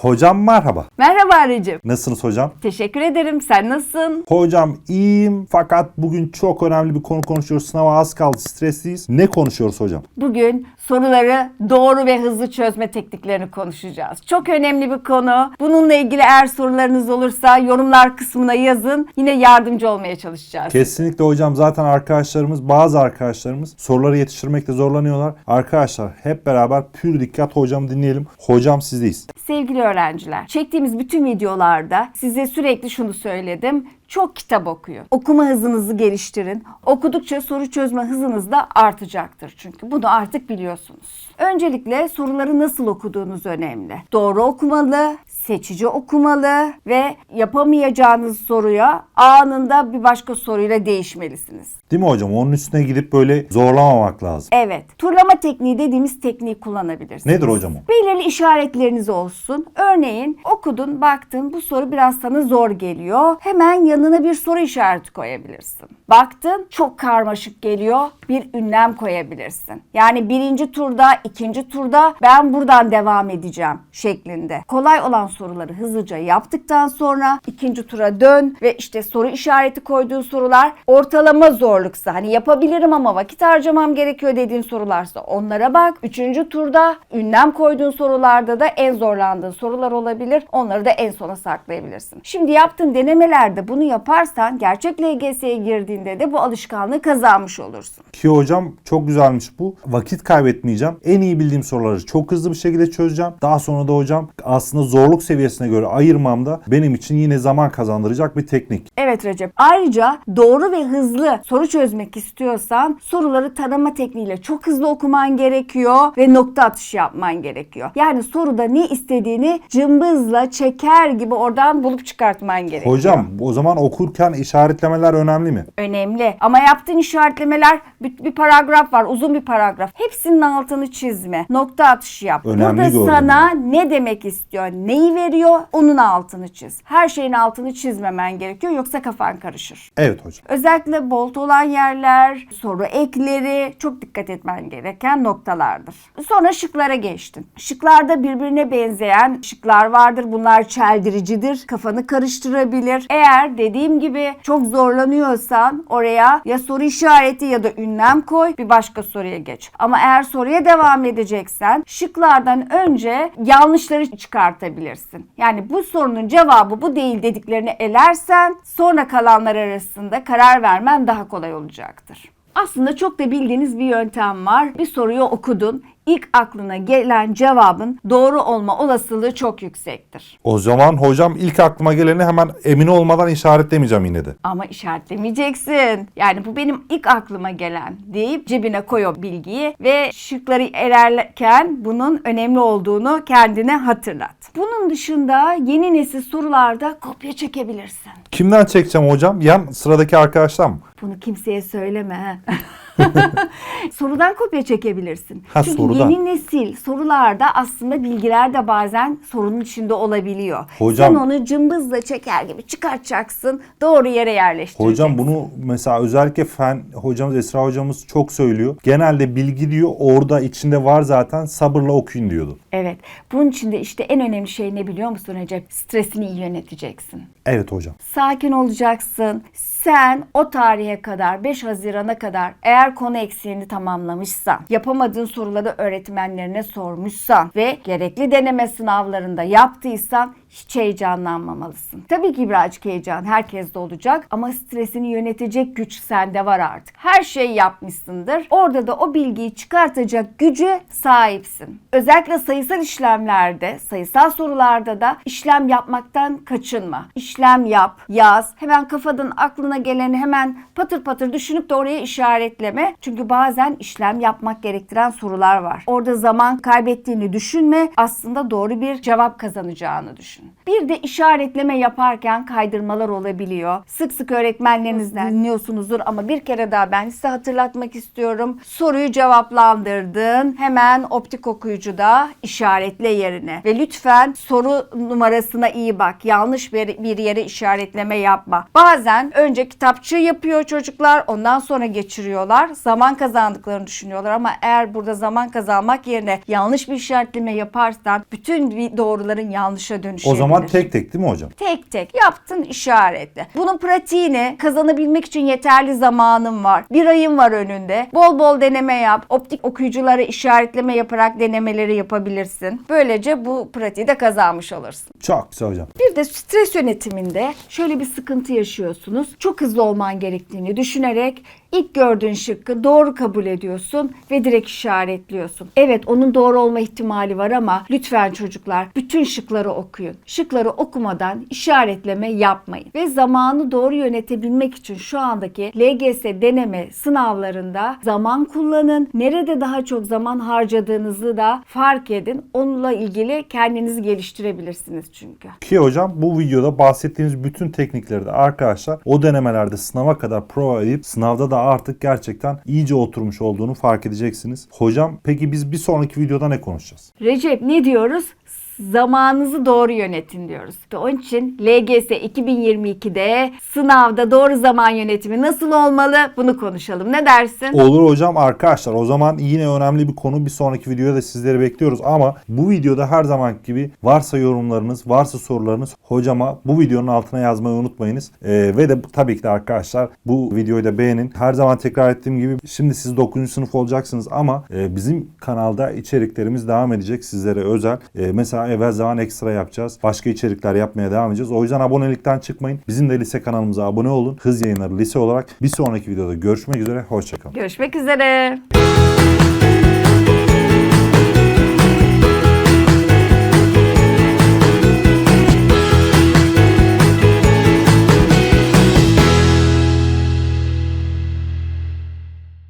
Hocam merhaba. Merhaba Recep. Nasılsınız hocam? Teşekkür ederim. Sen nasılsın? Hocam iyiyim fakat bugün çok önemli bir konu konuşuyoruz. Sınava az kaldı stresliyiz. Ne konuşuyoruz hocam? Bugün soruları doğru ve hızlı çözme tekniklerini konuşacağız. Çok önemli bir konu. Bununla ilgili eğer sorularınız olursa yorumlar kısmına yazın. Yine yardımcı olmaya çalışacağız. Kesinlikle hocam zaten arkadaşlarımız bazı arkadaşlarımız soruları yetiştirmekte zorlanıyorlar. Arkadaşlar hep beraber pür dikkat hocam dinleyelim. Hocam sizdeyiz. Sevgili öğrenciler, çektiğimiz bütün videolarda size sürekli şunu söyledim. Çok kitap okuyun. Okuma hızınızı geliştirin. Okudukça soru çözme hızınız da artacaktır çünkü. Bunu artık biliyorsunuz. Öncelikle soruları nasıl okuduğunuz önemli. Doğru okumalı, seçici okumalı ve yapamayacağınız soruya anında bir başka soruyla değişmelisiniz. Değil mi hocam? Onun üstüne gidip böyle zorlamamak lazım. Evet, turlama tekniği dediğimiz tekniği kullanabilirsiniz. Nedir hocam o? Belirli işaretleriniz olsun. Örneğin okudun, baktın bu soru biraz sana zor geliyor. Hemen yanına bir soru işareti koyabilirsin. Baktın çok karmaşık geliyor. Bir ünlem koyabilirsin. Yani birinci turda, ikinci turda ben buradan devam edeceğim şeklinde. Kolay olan soruları hızlıca yaptıktan sonra ikinci tura dön ve işte soru işareti koyduğun sorular ortalama zorluksa hani yapabilirim ama vakit harcamam gerekiyor dediğin sorularsa onlara bak. Üçüncü turda ünlem koyduğun sorularda da en zorlandığın sorular olabilir. Onları da en sona saklayabilirsin. Şimdi yaptığın denemelerde bunu yaparsan gerçek LGS'ye girdiğinde de bu alışkanlığı kazanmış olursun. Ki hocam çok güzelmiş bu. Vakit kaybetmeyeceğim. En iyi bildiğim soruları çok hızlı bir şekilde çözeceğim. Daha sonra da hocam aslında zorluk seviyesine göre ayırmam da benim için yine zaman kazandıracak bir teknik. Evet Recep. Ayrıca doğru ve hızlı soru çözmek istiyorsan soruları tarama tekniğiyle çok hızlı okuman gerekiyor ve nokta atışı yapman gerekiyor. Yani soruda ne istediğini cımbızla çeker gibi oradan bulup çıkartman gerekiyor. Hocam o zaman okurken işaretlemeler önemli mi? Önemli. Ama yaptığın işaretlemeler bir, bir paragraf var. Uzun bir paragraf. Hepsinin altını çizme. Nokta atışı yap. Önemli Burada gördüm sana ne demek istiyor, neyi veriyor onun altını çiz. Her şeyin altını çizmemen gerekiyor yoksa kafan karışır. Evet hocam. Özellikle bolt olan yerler, soru ekleri çok dikkat etmen gereken noktalardır. Sonra şıklara geçtin. Şıklarda birbirine benzeyen şıklar vardır. Bunlar çeldiricidir. Kafanı karıştırabilir. Eğer dediğim gibi çok zorlanıyorsan oraya ya soru işareti ya da ünlem koy bir başka soruya geç. Ama eğer soruya devam edeceksen şıklardan önce yanlışları çıkartabilirsin. Yani bu sorunun cevabı bu değil dediklerini elersen sonra kalanlar arasında karar vermen daha kolay olacaktır. Aslında çok da bildiğiniz bir yöntem var. Bir soruyu okudun. İlk aklına gelen cevabın doğru olma olasılığı çok yüksektir. O zaman hocam ilk aklıma geleni hemen emin olmadan işaretlemeyeceğim yine de. Ama işaretlemeyeceksin. Yani bu benim ilk aklıma gelen deyip cebine koy o bilgiyi ve şıkları ererken bunun önemli olduğunu kendine hatırlat. Bunun dışında yeni nesil sorularda kopya çekebilirsin. Kimden çekeceğim hocam? Yan sıradaki arkadaşlar mı? Bunu kimseye söyleme. sorudan kopya çekebilirsin. Ha, Çünkü sorudan. yeni nesil sorularda aslında bilgiler de bazen sorunun içinde olabiliyor. Hocam- Sen onu cımbızla çeker gibi çıkartacaksın. Doğru yere yerleştireceksin. Hocam bunu mesela özellikle fen hocamız Esra hocamız çok söylüyor. Genelde bilgi diyor orada içinde var zaten sabırla okuyun diyordu. Evet. Bunun için de işte en önemli şey ne biliyor musun Recep? Stresini iyi yöneteceksin. Evet hocam. Sakin olacaksın. Sen o tarihe kadar 5 Haziran'a kadar eğer konu eksiğini tamamlamışsan, yapamadığın soruları öğretmenlerine sormuşsan ve gerekli deneme sınavlarında yaptıysan hiç heyecanlanmamalısın. Tabii ki birazcık heyecan herkeste olacak ama stresini yönetecek güç sende var artık. Her şeyi yapmışsındır. Orada da o bilgiyi çıkartacak gücü sahipsin. Özellikle sayısal işlemlerde, sayısal sorularda da işlem yapmaktan kaçınma. İşlem yap, yaz. Hemen kafadan aklına geleni hemen patır patır düşünüp de oraya işaretleme. Çünkü bazen işlem yapmak gerektiren sorular var. Orada zaman kaybettiğini düşünme. Aslında doğru bir cevap kazanacağını düşün. Düşün. Bir de işaretleme yaparken kaydırmalar olabiliyor. Sık sık öğretmenlerinizden dinliyorsunuzdur ama bir kere daha ben size hatırlatmak istiyorum. Soruyu cevaplandırdın. Hemen optik okuyucuda işaretle yerine. Ve lütfen soru numarasına iyi bak. Yanlış bir, bir yere işaretleme yapma. Bazen önce kitapçığı yapıyor çocuklar. Ondan sonra geçiriyorlar. Zaman kazandıklarını düşünüyorlar ama eğer burada zaman kazanmak yerine yanlış bir işaretleme yaparsan bütün doğruların yanlışa dönüşebilir. O zaman tek tek değil mi hocam? Tek tek yaptın işaretle. Bunun pratiğini kazanabilmek için yeterli zamanın var. Bir ayın var önünde. Bol bol deneme yap. Optik okuyuculara işaretleme yaparak denemeleri yapabilirsin. Böylece bu pratiği de kazanmış olursun. Çok güzel hocam. Bir de stres yönetiminde şöyle bir sıkıntı yaşıyorsunuz. Çok hızlı olman gerektiğini düşünerek ilk gördüğün şıkkı doğru kabul ediyorsun ve direkt işaretliyorsun. Evet onun doğru olma ihtimali var ama lütfen çocuklar bütün şıkları okuyun. Şıkları okumadan işaretleme yapmayın. Ve zamanı doğru yönetebilmek için şu andaki LGS deneme sınavlarında zaman kullanın. Nerede daha çok zaman harcadığınızı da fark edin. Onunla ilgili kendinizi geliştirebilirsiniz çünkü. Ki hocam bu videoda bahsettiğimiz bütün teknikleri de arkadaşlar o denemelerde sınava kadar prova edip sınavda da artık gerçekten iyice oturmuş olduğunu fark edeceksiniz. Hocam peki biz bir sonraki videoda ne konuşacağız? Recep ne diyoruz? Zamanınızı doğru yönetin diyoruz. İşte Onun için LGS 2022'de sınavda doğru zaman yönetimi nasıl olmalı bunu konuşalım. Ne dersin? Olur hocam arkadaşlar o zaman yine önemli bir konu bir sonraki videoda da sizleri bekliyoruz ama bu videoda her zaman gibi varsa yorumlarınız varsa sorularınız hocama bu videonun altına yazmayı unutmayınız. Ee, ve de tabii ki de arkadaşlar bu videoyu da beğenin. Her zaman tekrar ettiğim gibi şimdi siz 9. sınıf olacaksınız ama e, bizim kanalda içeriklerimiz devam edecek sizlere özel. E, mesela evvel zaman ekstra yapacağız. Başka içerikler yapmaya devam edeceğiz. O yüzden abonelikten çıkmayın. Bizim de lise kanalımıza abone olun. Hız yayınları lise olarak bir sonraki videoda görüşmek üzere. Hoşçakalın. Görüşmek üzere.